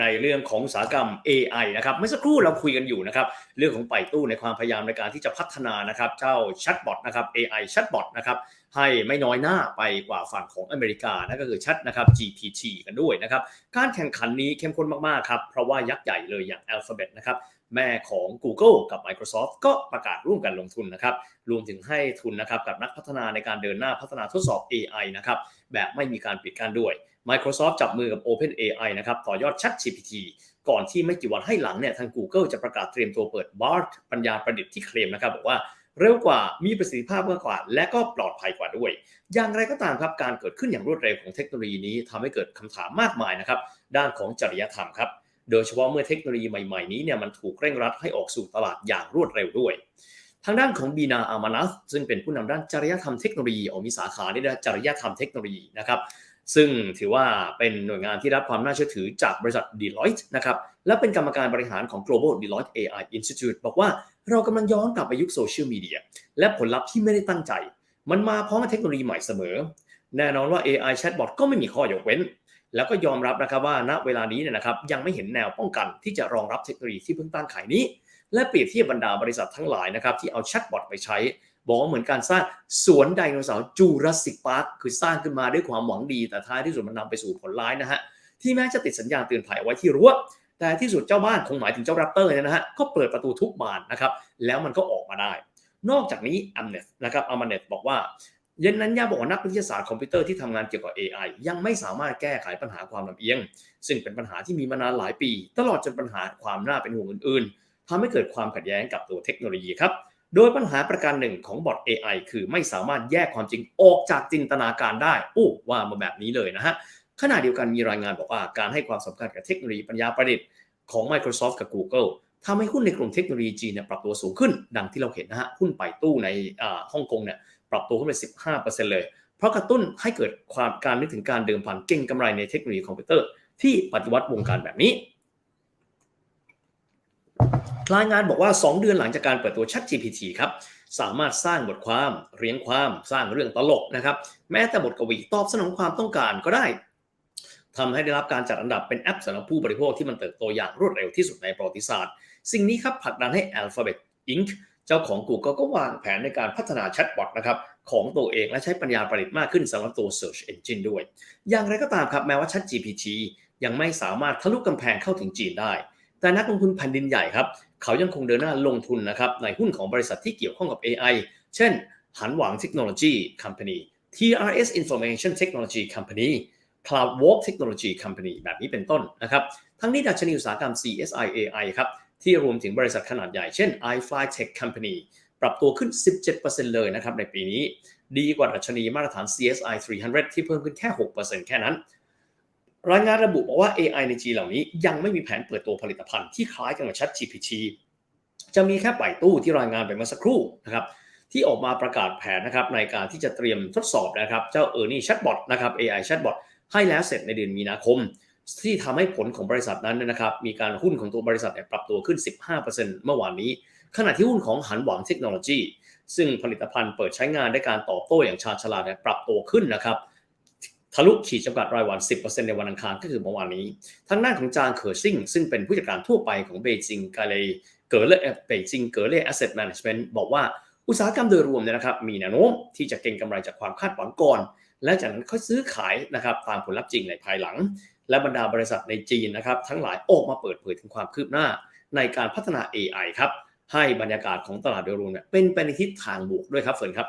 ในเรื่องของอุตสาหกรรม AI นะครับเมื่อสักครู่เราคุยกันอยู่นะครับเรื่องของไปตู้ในความพยายามในการที่จะพัฒนานะครับเจ้าแชทบอทนะครับ AI แชทบอทนะครับให้ไม่น้อยหน้าไปกว่าฝั่งของอเมริกานั่นก็คือแชทนะครับ GPT กันด้วยนะครับการแข่งขันนี้เข้มข้นมากๆครับเพราะว่ายักษ์ใหญ่เลยอย่าง Alphabet นะครับแม่ของ Google กับ Microsoft ก็ประกาศร่วมกันลงทุนนะครับ รวมถึงให้ทุนนะครับกับนักพัฒนาในการเดินหน้าพัฒนาทดสอบ AI นะครับแบบไม่มีการปิดกั้นด้วย Microsoft จับมือกับ OpenAI นะครับต่อยอด ChatGPT ก่อนที่ไม่กี่วันให้หลังเนี่ยทาง Google จะประกาศเตรียมตัวเปิด BART ปัญญาประดิษฐ์ที่เคลมนะครับบอกว่าเร็วกว่ามีประสิทธิภาพมากกว่า และก็ปลอดภัยกว่าด้วย อย่างไรก็ตามครับการเกิดขึ้นอย่างรวดเร็วของเทคโนโลยีนี้ทำให้เกิดคำถามมากมายนะครับด้านของจริยธรรมครับโดยเฉพาะเมื่อเทคโนโลยีใหม่ๆนี้เนี่ยมันถูกเร่งรัดให้ออกสู่ตลาดอย่างรวดเร็วด้วย ทางด้านของบีนาอามานัสซึ่งเป็นผู้นำด้านจริยธรรมเทคโนโลยีออกมีสาขาในด้านจริยธรรมเทคโนโลยีนะครับ ซึ่งถือว่าเป็นหน่วยงานที่รับความน่าเชื่อถือจากบริษัท Deloitte นะครับ และเป็นกรรมการบริหารของ Global Deloitte AI Institute บอกว่าเรากำลังย้อนกลับไปยุคโซเชียลมีเดียและผลลัพธ์ที่ไม่ได้ตั้งใจ มันมาพร้อมกับเทคโนโลยีใหม่เสมอ แน่นอนว่า AI chatbot ก็ไม่มีข้อยกเว้น แล้วก็ยอมรับนะครับว่าณเวลานี้เนี่ยนะครับยังไม่เห็นแนวป้องกันที่จะรองรับเทคโนโลยีที่เพิ่งตั้งขายนี้ และเปรียบเทียบบรรดาบริษัททั้งหลายนะครับที่เอาแชทบอทไปใช้ บอกว่าเหมือนการสร้างสวนไดโนเสาร์จูราสสิกพาร์คคือสร้างขึ้นมาด้วยความหวังดี แต่ท้ายที่สุดมันนำไปสู่ผลร้ายนะฮะที่แม้จะติดสัญญาณเตือนภัยไว้ที่รั้วแต่ที่สุดเจ้าบ้านคงหมายถึงเจ้าแรปเตอร์เนี่ยนะฮะก็เปิดประตูทุกบานนะครับแล้วมันก็ออกมาได้ นอกจากนี้อัมเนตนะครับอัมเนตบอกว่าเย็นนั้นย่าบอกว่านักวิทยาศาสตร์คอมพิวเตอร์ที่ทำงานเกี่ยวกับ AI ยังไม่สามารถแก้ไขปัญหาความลำเอียง ซึ่งเป็นปัญหาที่มีมานานหลายปี ตลอดจนปัญหาความน่าเป็นห่วงอื่น ๆทำให้เกิดความขัดแย้งกับตัวเทคโนโลยีครับ โดยปัญหาประการหนึ่งของบอท AI คือไม่สามารถแยกความจริงออกจากจินตนาการได้โอ้ว่ามาแบบนี้เลยนะฮะขณะเดียวกันมีรายงานบอกว่าการให้ความสำคัญกับเทคโนโลยีปัญญาประดิษฐ์ของ Microsoft กับ Google ทำให้หุ้นในกลุ่มเทคโนโลยีจีนเนี่ยปรับตัวสูงขึ้น ดังที่เราเห็นนะฮะหุ้นไปตู้ในฮ่องกงเนี่ยปรับตัวขึ้นไป 15%เลย เพราะกระตุ้นให้เกิดความการนึกถึงการเดิมพันเก่งกำไรในเทคโนโลยีคอมพิวเตอร์ที่ปฏิวัติวงการแบบนี้ รายงานบอกว่า 2 เดือนหลังจากการเปิดตัว Chat GPT ครับสามารถสร้างบทความเรียงความสร้างเรื่องตลกนะครับ แม้แต่บทกวีตอบสนองความต้องการก็ได้ทำให้ได้รับการจัดอันดับเป็นแอปสำหรับผู้บริโภคที่มันเติบโตอย่างรวดเร็วที่สุดในประวัติศาสตร์ สิ่งนี้ครับผลักดันให้ Alphabet Inc. เจ้าของ Google ก็วางแผนในการพัฒนาแชทบอทนะครับของตัวเองและใช้ปัญญาประดิษฐ์มากขึ้นสำหรับตัว Search Engine ด้วย อย่างไรก็ตามครับแม้ว่า Chat GPT ยังไม่สามารถทะลุกำแพงเข้าถึงจีนได้ แต่นักลงทุนแผ่นดินใหญ่ครับ เขายังคงเดินหน้าลงทุนนะครับในหุ้นของบริษัทที่เกี่ยวข้องกับ AI เช่น หันหวังเทคโนโลยี Company TRS Information Technology Company CloudWalk Technology Company แบบนี้เป็นต้นนะครับ ทั้งนี้ดัชนีอุตสาหกรรม CSI AI ครับ ที่รวมถึงบริษัทขนาดใหญ่เช่น iFly Tech Company ปรับตัวขึ้น 17%เลยนะครับในปีนี้ ดีกว่าดัชนีมาตรฐาน CSI 300 ที่เพิ่มขึ้นแค่ 6%แค่นั้น รายงานระบุบอกว่า AI ในจีนเหล่านี้ยังไม่มีแผนเปิดตัวผลิตภัณฑ์ที่คล้ายกันกับ ChatGPT จะมีแค่ปล่อยตู้ที่รายงานไปเมื่อสักครู่นะครับที่ออกมาประกาศแผนนะครับในการที่จะเตรียมทดสอบนะครับเจ้า e r n i e Chatbot นะครับ AI Chatbot ให้แล้วเสร็จในเดือนมีนาคม ที่ทำให้ผลของบริษัทนั้นนะครับมีการหุ้นของตัวบริษัทปรับตัวขึ้น 15%เมื่อวานนี้ ขณะที่หุ้นของหันหวังเทคโนโลยีซึ่งผลิตภัณฑ์เปิดใช้งานได้การตอบโต้อย่างชาญฉลาดปรับตัวขึ้นนะครับ ทะลุขีดจำกัดรายวัน 10%ในวันอังคารก็คือเมื่อวานนี้ ทางด้านของจางเขอซิ่งซึ่งเป็นผู้จัดการทั่วไปของเบจิงกาเลเกิร์เล่เบจิงเกิร์เล่แอสเซทแมネจเมนต์บอกว่าอุตสาหกรรมโดยรวมเนี่ยนะครับมีแนวโน้มที่จะเก็งกำไรจากความคาดหวังก่อน และจากนั้นค่อยซื้อขายนะครับตามผลลัพธ์จริงในภายหลัง และบรรดาบริษัทในจีนนะครับทั้งหลายออกมาเปิดเผยถึงความคืบหน้า ในการพัฒนา AI ครับให้บรรยากาศของตลาดโดยรวมเนี่ยเป็นไปในทิศทางบวกด้วยครับเฟิร์นครับ